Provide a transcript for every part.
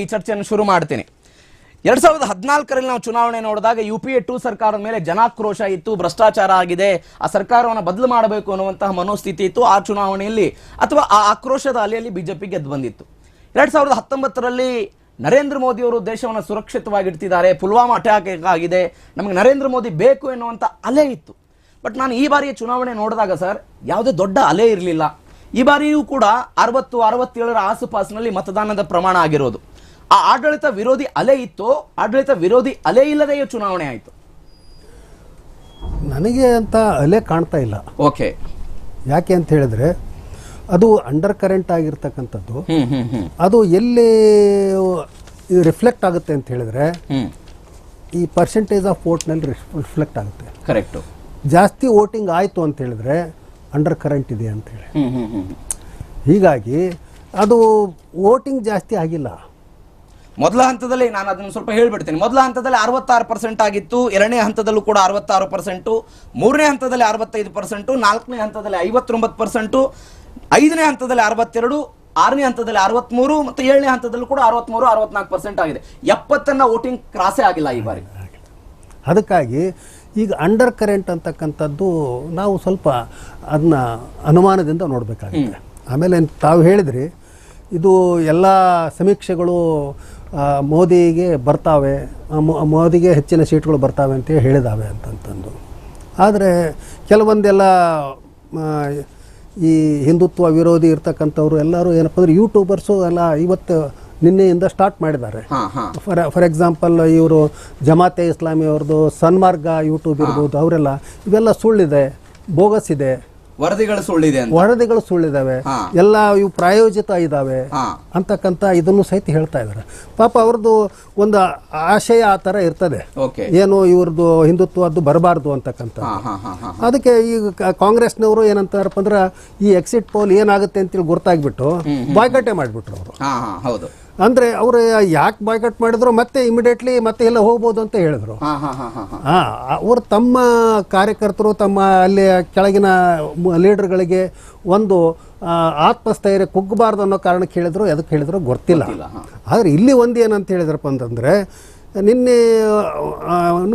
ಈ ಚರ್ಚೆಯನ್ನು ಶುರು ಮಾಡ್ತೀನಿ. ಎರಡ್ ಸಾವಿರದ ಹದಿನಾಲ್ಕರಲ್ಲಿ ನಾವು ಚುನಾವಣೆ ನೋಡಿದಾಗ ಯು ಪಿ ಎ ಟು ಸರ್ಕಾರದ ಮೇಲೆ ಜನಾಕ್ರೋಶ ಇತ್ತು, ಭ್ರಷ್ಟಾಚಾರ ಆಗಿದೆ, ಆ ಸರ್ಕಾರವನ್ನು ಬದಲು ಮಾಡಬೇಕು ಅನ್ನುವಂತಹ ಮನೋಸ್ಥಿತಿ ಇತ್ತು, ಆ ಚುನಾವಣೆಯಲ್ಲಿ ಅಥವಾ ಆ ಆಕ್ರೋಶದ ಅಲೆಯಲ್ಲಿ ಬಿಜೆಪಿ ಗೆದ್ದು ಬಂದಿತ್ತು. ಎರಡ್ ಸಾವಿರದ ಹತ್ತೊಂಬತ್ತರಲ್ಲಿ ನರೇಂದ್ರ ಮೋದಿ ಅವರು ದೇಶವನ್ನು ಸುರಕ್ಷಿತವಾಗಿಡ್ತಿದ್ದಾರೆ, ಪುಲ್ವಾಮಾ ಅಟ್ಯಾಕ್ ಆಗಿದೆ, ನಮಗೆ ನರೇಂದ್ರ ಮೋದಿ ಬೇಕು ಎನ್ನುವಂಥ ಅಲೆ ಇತ್ತು. ಬಟ್ ನಾನು ಈ ಬಾರಿಯ ಚುನಾವಣೆ ನೋಡಿದಾಗ ಸರ್, ಯಾವುದೇ ದೊಡ್ಡ ಅಲೆ ಇರಲಿಲ್ಲ. ಈ ಬಾರಿಯೂ ಕೂಡ ಅರವತ್ತು, ಅರವತ್ತೇಳರ ಆಸುಪಾಸಿನಲ್ಲಿ ಮತದಾನದ ಪ್ರಮಾಣ ಆಗಿರೋದು. ಆ ಆಡಳಿತ ವಿರೋಧಿ ಅಲೆ ಇತ್ತು ಆಡಳಿತ ವಿರೋಧಿ ಅಲೆ ಇಲ್ಲದೆ ಚುನಾವಣೆ ಆಯಿತು? ನನಗೆ ಅಂತ ಅಲೆ ಕಾಣ್ತಾ ಇಲ್ಲ. ಓಕೆ. ಯಾಕೆ ಅಂತ ಹೇಳಿದ್ರೆ ಅದು ಅಂಡರ್ ಕರೆಂಟ್ ಆಗಿರ್ತಕ್ಕಂಥದ್ದು. ಅದು ಎಲ್ಲಿ ರಿಫ್ಲೆಕ್ಟ್ ಆಗುತ್ತೆ ಅಂತ ಹೇಳಿದ್ರೆ ಈ ಪರ್ಸೆಂಟೇಜ್ ಆಫ್ ವೋಟ್ನಲ್ಲಿ ರಿಫ್ಲೆಕ್ಟ್ ಆಗುತ್ತೆ. ಕರೆಕ್ಟು ಜಾಸ್ತಿ ವೋಟಿಂಗ್ ಆಯಿತು ಅಂತ ಹೇಳಿದ್ರೆ ಅಂಡರ್ ಕರೆಂಟ್ ಇದೆ ಅಂತ ಹೇಳಿ. ಹೀಗಾಗಿ ಅದು ವೋಟಿಂಗ್ ಜಾಸ್ತಿ ಆಗಿಲ್ಲ. ಮೊದಲ ಹಂತದಲ್ಲಿ ನಾನು ಅದನ್ನು ಸ್ವಲ್ಪ ಹೇಳಿಬಿಡ್ತೀನಿ. ಮೊದಲ ಹಂತದಲ್ಲಿ ಅರವತ್ತಾರು ಪರ್ಸೆಂಟ್ ಆಗಿತ್ತು ಎರಡನೇ ಹಂತದಲ್ಲೂ ಕೂಡ ಅರವತ್ತಾರು ಪರ್ಸೆಂಟು ಮೂರನೇ ಹಂತದಲ್ಲಿ ಅರವತ್ತೈದು ಪರ್ಸೆಂಟು ನಾಲ್ಕನೇ ಹಂತದಲ್ಲಿ ಐವತ್ತೊಂಬತ್ತು ಪರ್ಸೆಂಟು ಐದನೇ ಹಂತದಲ್ಲಿ ಅರವತ್ತೆರಡು ಆರನೇ ಹಂತದಲ್ಲಿ ಅರವತ್ತ್ಮೂರು ಮತ್ತು ಏಳನೇ ಹಂತದಲ್ಲೂ ಕೂಡ ಅರವತ್ಮೂರು ಅರವತ್ನಾಲ್ಕು ಪರ್ಸೆಂಟ್ ಆಗಿದೆ. ಎಪ್ಪತ್ತನ್ನ ವೋಟಿಂಗ್ ಕ್ರಾಸೇ ಆಗಿಲ್ಲ ಈ ಬಾರಿ. ಅದಕ್ಕಾಗಿ ಈಗ ಅಂಡರ್ ಕರೆಂಟ್ ಅಂತಕ್ಕಂಥದ್ದು ನಾವು ಸ್ವಲ್ಪ ಅದನ್ನ ಅನುಮಾನದಿಂದ ನೋಡಬೇಕಾಗುತ್ತೆ. ಆಮೇಲೆ ತಾವು ಹೇಳಿದ್ರಿ ಇದು ಎಲ್ಲ ಸಮೀಕ್ಷೆಗಳು ಮೋದಿಗೆ ಬರ್ತಾವೆ ಮೋದಿಗೆ ಹೆಚ್ಚಿನ ಸೀಟ್ಗಳು ಬರ್ತಾವೆ ಅಂತ ಹೇಳಿದಾವೆ ಅಂತಂತಂದು. ಆದರೆ ಕೆಲವೊಂದೆಲ್ಲ ಈ ಹಿಂದುತ್ವ ವಿರೋಧಿ ಇರ್ತಕ್ಕಂಥವ್ರು ಎಲ್ಲರೂ ಏನಪ್ಪ ಅಂದ್ರೆ ಯೂಟ್ಯೂಬರ್ಸು ಎಲ್ಲ ಇವತ್ತು ನಿನ್ನೆಯಿಂದ ಸ್ಟಾರ್ಟ್ ಮಾಡಿದ್ದಾರೆ. ಫಾರ್ ಫಾರ್ ಎಕ್ಸಾಂಪಲ್ ಇವರು ಜಮಾತೆ ಇಸ್ಲಾಮಿ ಅವ್ರದ್ದು ಸನ್ಮಾರ್ಗ ಯೂಟ್ಯೂಬ್ ಇರ್ಬೋದು ಅವರೆಲ್ಲ ಇವೆಲ್ಲ ಸುಳ್ಳಿದೆ ಬೋಗಸ್ ಇದೆ. ವರದಿಗಳು ಸುಳ್ಳಿದೆ ಅಂತ. ವರದಿಗಳು ಸುಳ್ಳಿದಾವೆ. ಎಲ್ಲ ಇವು ಪ್ರಾಯೋಜಿತ ಇದ್ದಾವೆ ಅಂತಕ್ಕಂತ ಅಂತಕ್ಕಂಥ ಇದನ್ನು ಸಹಿತ ಹೇಳ್ತಾ ಇದ್ದಾರೆ. ಪಾಪ ಅವ್ರದ್ದು ಒಂದು ಆಶಯ ಆ ಥರ ಇರ್ತದೆ. ಏನು ಇವ್ರದ್ದು ಹಿಂದುತ್ವದ್ದು ಬರಬಾರ್ದು ಅಂತಕ್ಕಂಥ ಅದಕ್ಕೆ ಈಗ ಕಾಂಗ್ರೆಸ್ನವರು ಏನಂತಾರಪ್ಪ ಅಂದ್ರೆ ಈ ಎಕ್ಸಿಟ್ ಪೋಲ್ ಏನಾಗುತ್ತೆ ಅಂತೇಳಿ ಗೊತ್ತಾಗ್ಬಿಟ್ಟು ಬಾಯ್ಕಟ್ಟೆ ಮಾಡಿಬಿಟ್ರು ಅವರು. ಹೌದು. ಅಂದ್ರೆ ಅವರು ಯಾಕೆ ಬಾಯ್ಕಟ್ ಮಾಡಿದ್ರು ಮತ್ತೆ ಇಮಿಡಿಯೇಟ್ಲಿ ಮತ್ತೆ ಎಲ್ಲ ಹೋಗ್ಬೋದು ಅಂತ ಹೇಳಿದ್ರು. ಅವರು ತಮ್ಮ ಕಾರ್ಯಕರ್ತರು ತಮ್ಮ ಅಲ್ಲಿ ಕೆಳಗಿನ ಲೀಡರ್ಗಳಿಗೆ ಒಂದು ಆತ್ಮಸ್ಥೈರ್ಯ ಕುಗ್ಗಬಾರ್ದು ಅನ್ನೋ ಕಾರಣಕ್ಕೆ ಹೇಳಿದ್ರು ಅದಕ್ಕೆ ಹೇಳಿದ್ರು ಗೊತ್ತಿಲ್ಲ. ಆದರೆ ಇಲ್ಲಿ ಒಂದು ಏನಂತ ಹೇಳಿದ್ರಪ್ಪ ಅಂತಂದರೆ ನಿನ್ನೆ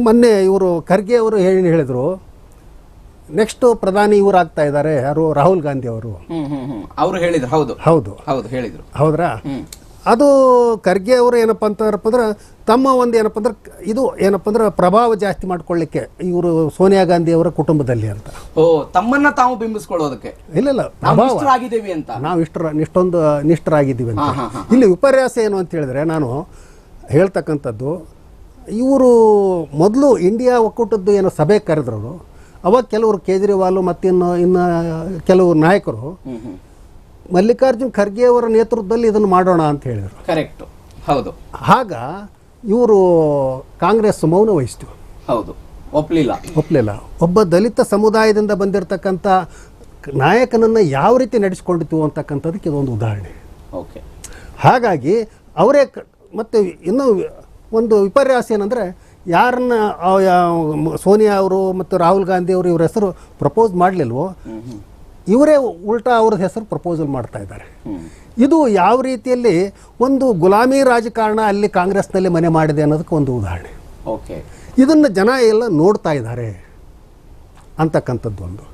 ಮೊನ್ನೆ ಇವರು ಖರ್ಗೆ ಅವರು ಏನು ಹೇಳಿದರು ನೆಕ್ಸ್ಟ್ ಪ್ರಧಾನಿ ಇವರು ಆಗ್ತಾ ಇದ್ದಾರೆ ಯಾರು? ರಾಹುಲ್ ಗಾಂಧಿ ಅವರು. ಅವರು ಹೇಳಿದ್ರು ಹೌದು. ಹೌದು. ಹೌದು ಹೇಳಿದ್ರು. ಹೌದ್ರಾ? ಅದು ಖರ್ಗೆ ಅವರು ಏನಪ್ಪ ಅಂತಾರಪ್ಪ ಅಂದ್ರೆ ತಮ್ಮ ಒಂದು ಏನಪ್ಪ ಅಂದ್ರೆ ಇದು ಏನಪ್ಪ ಅಂದ್ರೆ ಪ್ರಭಾವ ಜಾಸ್ತಿ ಮಾಡ್ಕೊಳ್ಳಿಕ್ಕೆ ಇವರು ಸೋನಿಯಾ ಗಾಂಧಿ ಅವರ ಕುಟುಂಬದಲ್ಲಿ ಅಂತ. ಓ ತಮ್ಮನ್ನ ತಾವು ಬಿಂಬಿಸ್ಕೊಳ್ಳೋದಕ್ಕೆ? ಇಲ್ಲ ಇಲ್ಲ ನಾವು ಪ್ರಭಾವ. ಅಂತ. ನಾವು ಇಷ್ಟರ ಇಷ್ಟೊಂದು ನಿಷ್ಠರಾಗಿದ್ದೀವಿ ಅಂತ. ಇಲ್ಲಿ ವಿಪರ್ಯಾಸ ಏನು ಅಂತ ಹೇಳಿದ್ರೆ ನಾನು ಹೇಳ್ತಕ್ಕಂಥದ್ದು ಇವರು ಮೊದಲು ಇಂಡಿಯಾ ಒಕ್ಕೂಟದ್ದು ಏನೋ ಸಭೆ ಕರೆದ್ರು ಅವಾಗ ಕೆಲವರು ಕೇಜ್ರಿವಾಲ್ ಮತ್ತಿನ್ನು ಇನ್ನು ಕೆಲವು ನಾಯಕರು ಮಲ್ಲಿಕಾರ್ಜುನ್ ಖರ್ಗೆ ಅವರ ನೇತೃತ್ವದಲ್ಲಿ ಇದನ್ನು ಮಾಡೋಣ ಅಂತ ಹೇಳಿದರು. ಕರೆಕ್ಟ್. ಹೌದು. ಆಗ ಇವರು ಕಾಂಗ್ರೆಸ್ ಮೌನ ವಹಿಸ್ತು. ಹೌದು. ಒಪ್ಲಿಲ್ಲ. ಒಪ್ಪಲಿಲ್ಲ ಒಬ್ಬ ದಲಿತ ಸಮುದಾಯದಿಂದ ಬಂದಿರತಕ್ಕಂಥ ನಾಯಕನನ್ನು ಯಾವ ರೀತಿ ನಡೆಸ್ಕೊಂಡಿತು ಅಂತಕ್ಕಂಥದಕ್ಕೆ ಇದೊಂದು ಉದಾಹರಣೆ. ಓಕೆ. ಹಾಗಾಗಿ ಅವರೇ ಮತ್ತು ಇನ್ನೂ ಒಂದು ವಿಪರ್ಯಾಸ ಏನಂದರೆ ಯಾರನ್ನ ಸೋನಿಯಾ ಅವರು ಮತ್ತು ರಾಹುಲ್ ಗಾಂಧಿ ಅವರು ಇವ್ರ ಹೆಸರು ಪ್ರಪೋಸ್ ಮಾಡಲಿಲ್ವೋ ಇವರೇ ಉಲ್ಟಾ ಅವ್ರ ಹೆಸರು ಪ್ರಪೋಸಲ್ ಮಾಡ್ತಾ ಇದ್ದಾರೆ. ಇದು ಯಾವ ರೀತಿಯಲ್ಲಿ ಒಂದು ಗುಲಾಮಿ ರಾಜಕಾರಣ ಅಲ್ಲಿ ಕಾಂಗ್ರೆಸ್ನಲ್ಲಿ ಮನೆ ಮಾಡಿದೆ ಅನ್ನೋದಕ್ಕೆ ಒಂದು ಉದಾಹರಣೆ. ಓಕೆ ಇದನ್ನು ಜನ ಎಲ್ಲ ನೋಡ್ತಾ ಇದ್ದಾರೆ ಅಂತಕ್ಕಂಥದ್ದು ಒಂದು.